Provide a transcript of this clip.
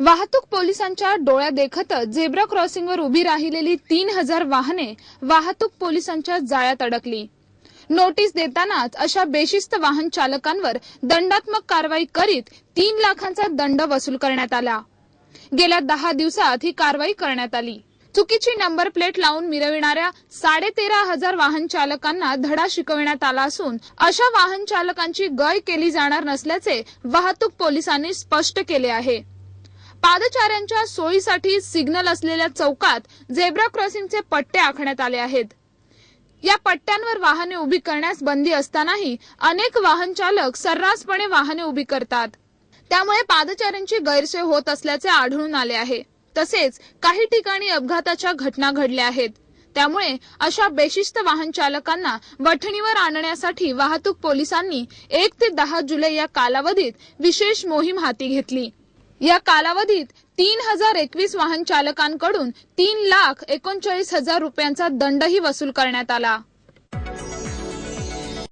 वाहतूक पोलिसांच्या डोळ्या देखतच झेब्रा क्रॉसिंगवर उभी राहिलेली तीन हजार वाहने वाहतूक पोलिसांच्या जाळ्यात अडकली. नोटीस देतानाच अशा बेशिस्त वाहन चालकांवर दंडात्मक कारवाई करीत तीन लाखांचा दंड वसूल करण्यात आला. गेल्या दहा दिवसात ही कारवाई करण्यात आली. चुकीची नंबर प्लेट लावून मिरविणाऱ्या साडेतेरा हजार वाहन चालकांना धडा शिकविण्यात आला असून अशा वाहन चालकांची गय केली जाणार नसल्याचे वाहतूक पोलिसांनी स्पष्ट केले आहे. पादचाऱ्यांच्या सोयीसाठी सिग्नल असलेल्या चौकात झेब्रा क्रॉसिंगचे पट्टे आखण्यात आले आहेत. या पट्ट्यांवर वाहने उभी करण्यास बंदी असतानाही अनेक वाहन चालक सर्रासपणे वाहने उभी करतात. त्यामुळे पादचाऱ्यांची गैरसोय होत असल्याचे आढळून आले आहे. तसेच काही ठिकाणी अपघाताच्या घटना घडल्या आहेत. त्यामुळे अशा बेशिस्त वाहन चालकांना वठणीवर आणण्यासाठी वाहतूक पोलिसांनी एक ते दहा जुलै या कालावधीत विशेष मोहीम हाती घेतली. या कालावधीत तीन हजार एकवीस वाहन चालकांकडून तीन लाख एकोणचाळीस हजार रुपयांचा दंडही वसूल करण्यात आला.